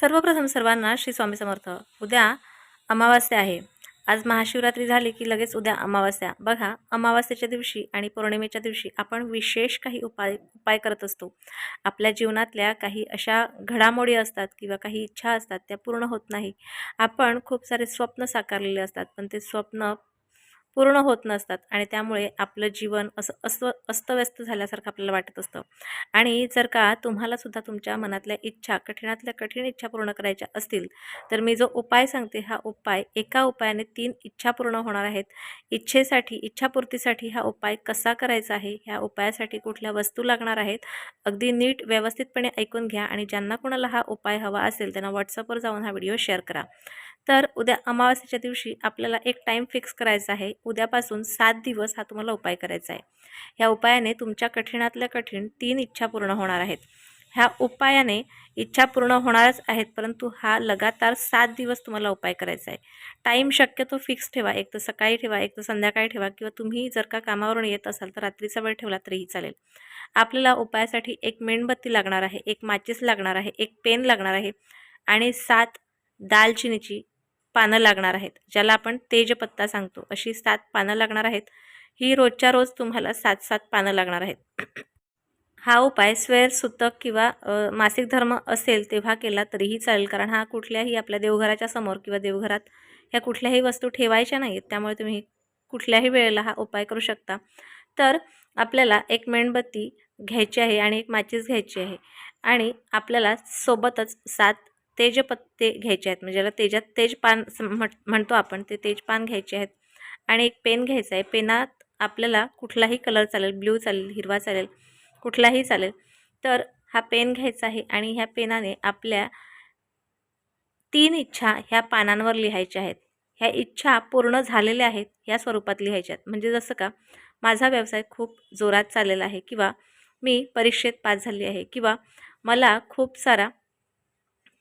सर्वप्रथम सर्वांना श्री स्वामी समर्थ. उद्या अमावास्या आहे. आज महाशिवरात्री झाली की लगेच उद्या अमावास्या. बघा अमावास्याच्या दिवशी आणि पौर्णिमेच्या दिवशी आपण विशेष काही उपाय उपाय करत असतो. आपल्या जीवनातल्या काही अशा घडामोडी असतात किंवा काही इच्छा असतात त्या पूर्ण होत नाही. आपण खूप सारे स्वप्न साकारलेले असतात पण ते स्वप्न पूर्ण होत नसतात आणि त्यामुळे आपलं जीवन असं अस्व अस्तव्यस्त झाल्यासारखं आपल्याला वाटत असतं. आणि जर का तुम्हाला सुद्धा तुमच्या मनातल्या इच्छा कठीणातल्या कठीण इच्छा पूर्ण करायच्या असतील तर मी जो उपाय सांगते हा उपाय एका उपायाने तीन इच्छा पूर्ण होणार आहेत. इच्छेसाठी इच्छापूर्तीसाठी हा उपाय कसा करायचा आहे ह्या उपायासाठी कुठल्या वस्तू लागणार आहेत अगदी नीट व्यवस्थितपणे ऐकून घ्या आणि ज्यांना कोणाला हा उपाय हवा असेल त्यांना व्हॉट्सअपवर जाऊन हा व्हिडिओ शेअर करा. तर उद्या अमावास्येच्या दिवशी आपल्याला एक टाईम फिक्स करायचा आहे. उद्यापासून सात दिवस हा तुम्हाला उपाय करायचा आहे. ह्या उपायाने तुमच्या कठीणातल्या कठीण तीन इच्छा पूर्ण होणार आहेत. ह्या उपायाने इच्छा पूर्ण होणारच आहेत परंतु हा लगातार सात दिवस तुम्हाला उपाय करायचा आहे. टाईम शक्यतो फिक्स ठेवा. एक तर सकाळी ठेवा एक तर संध्याकाळी ठेवा किंवा तुम्ही जर का कामावरून येत असाल तर रात्रीचा वेळ ठेवला तरीही चालेल. आपल्याला उपायासाठी एक मेणबत्ती लागणार आहे एक माचीस लागणार आहे एक पेन लागणार आहे आणि सात दालचिनीची पानं लागणार आहेत ज्याला आपण तेजपत्ता सांगतो. अशी सात पानं लागणार आहेत. ही रोजच्या रोज तुम्हाला सात सात पानं लागणार आहेत. हा उपाय स्वेर सुतक किंवा मासिक धर्म असेल तेव्हा केला तरीही चालेल. कारण हा कुठल्याही आपल्या देवघराच्या समोर किंवा देवघरात ह्या कुठल्याही वस्तू ठेवायच्या नाहीत त्यामुळे तुम्ही कुठल्याही वेळेला हा उपाय करू शकता. तर आपल्याला एक मेणबत्ती घ्यायची आहे आणि एक माचीस घ्यायची आहे. आणि आपल्याला सोबतच सात तेजपत्ते घ्यायचे आहेत. म्हणजे ज्याला तेजात तेजपान म्हणतो आपण ते तेजपान घ्यायचे आहेत. आणि एक पेन घ्यायचा आहे. पेनात आपल्याला कुठलाही कलर चालेल ब्ल्यू चालेल हिरवा चालेल कुठलाही चालेल तर हा पेन घ्यायचा आहे आणि ह्या पेनाने आपल्या तीन इच्छा ह्या पानांवर लिहायच्या आहेत. ह्या इच्छा पूर्ण झालेल्या आहेत ह्या स्वरूपात लिहायच्या आहेत. म्हणजे जसं का माझा व्यवसाय खूप जोरात चाललेला आहे किंवा मी परीक्षेत पास झाली आहे किंवा मला खूप सारा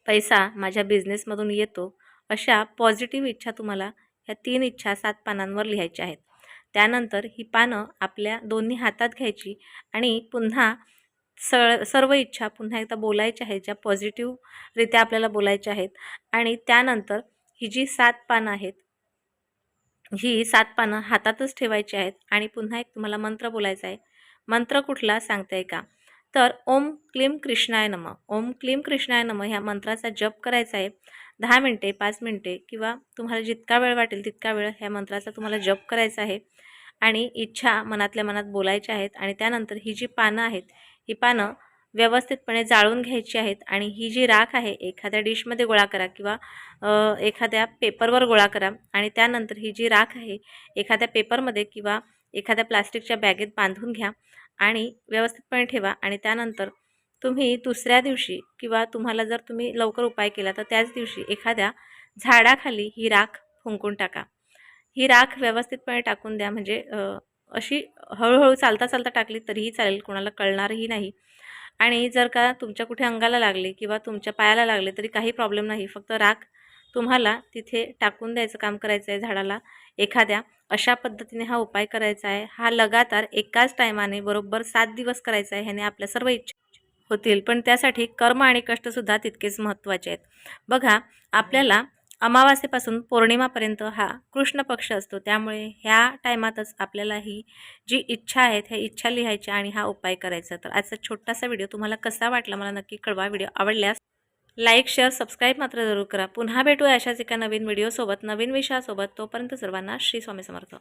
पैसा माझ्या बिझनेसमधून येतो अशा पॉझिटिव्ह इच्छा तुम्हाला ह्या तीन इच्छा सात पानांवर लिहायच्या आहेत. त्यानंतर ही पानं आपल्या दोन्ही हातात घ्यायची आणि पुन्हा सळ सर्व इच्छा पुन्हा एकदा बोलायच्या आहेत ज्या पॉझिटिव्हरित्या आपल्याला बोलायच्या आहेत. आणि त्यानंतर ही जी सात पानं आहेत ही सात पानं हातातच ठेवायची आहेत आणि पुन्हा एक तुम्हाला मंत्र बोलायचा आहे. मंत्र कुठला? सांगताय का? तर ओम क्लीम कृष्णाय नम. ओम क्लीम कृष्णाय नम ह्या मंत्राचा जप करायचा आहे. दहा मिनटे पाच मिनटे किंवा तुम्हाला जितका वेळ वाटेल तितका वेळ ह्या मंत्राचा तुम्हाला जप करायचा आहे. आणि इच्छा मनातल्या मनात बोलायच्या आहेत आणि त्यानंतर ही जी पानं आहेत ही पानं व्यवस्थितपणे जाळून घ्यायची आहेत आणि ही जी राख आहे एखाद्या डिशमध्ये गोळा करा किंवा एखाद्या पेपरवर गोळा करा आणि त्यानंतर ही जी राख आहे एखाद्या पेपरमध्ये किंवा एखाद्या प्लास्टिकच्या बॅगेत बांधून घ्या. आणि व्यवस्थितपणे ठेवा. आणि त्यानंतर तुम्ही दुसऱ्या दिवशी किंवा तुम्हाला जर तुम्ही लवकर उपाय केला तर त्याच दिवशी एखाद्या झाडाखाली ही राख फुंकून टाका. ही राख व्यवस्थितपणे टाकून द्या. म्हणजे अशी हळूहळू चालता चालता टाकली तरीही चालेल कोणाला कळणारही नाही. आणि जर का तुमच्या कुठे अंगाला लागले किंवा तुमच्या पायाला लागले तरी काही प्रॉब्लेम नाही. फक्त राख तुम्हाला तिथे टाकून द्यायचं काम करायचं आहे झाडाला. एखाद्या अशा पद्धतीने हा उपाय करायचा आहे. हा लगातार एकाच टायमाने बरोबर सात दिवस करायचा आहे ह्याने आपल्या सर्व इच्छा होतील. पण त्यासाठी कर्म आणि कष्टसुद्धा तितकेच महत्त्वाचे आहेत. बघा आपल्याला अमावास्येपासून पौर्णिमापर्यंत हा कृष्ण पक्ष असतो. त्यामुळे ह्या टायमातच आपल्याला ही जी इच्छा आहेत ह्या इच्छा लिहायच्या आणि हा उपाय करायचा. तर आजचा छोटासा व्हिडिओ तुम्हाला कसा वाटला मला नक्की कळवा. व्हिडिओ आवडल्यास लाईक शेअर सबस्क्राईब मात्र जरूर करा. पुन्हा भेटूया अशाच एका नवीन व्हिडिओसोबत नवीन विषयासोबत. तोपर्यंत सर्वांना श्री स्वामी समर्थ.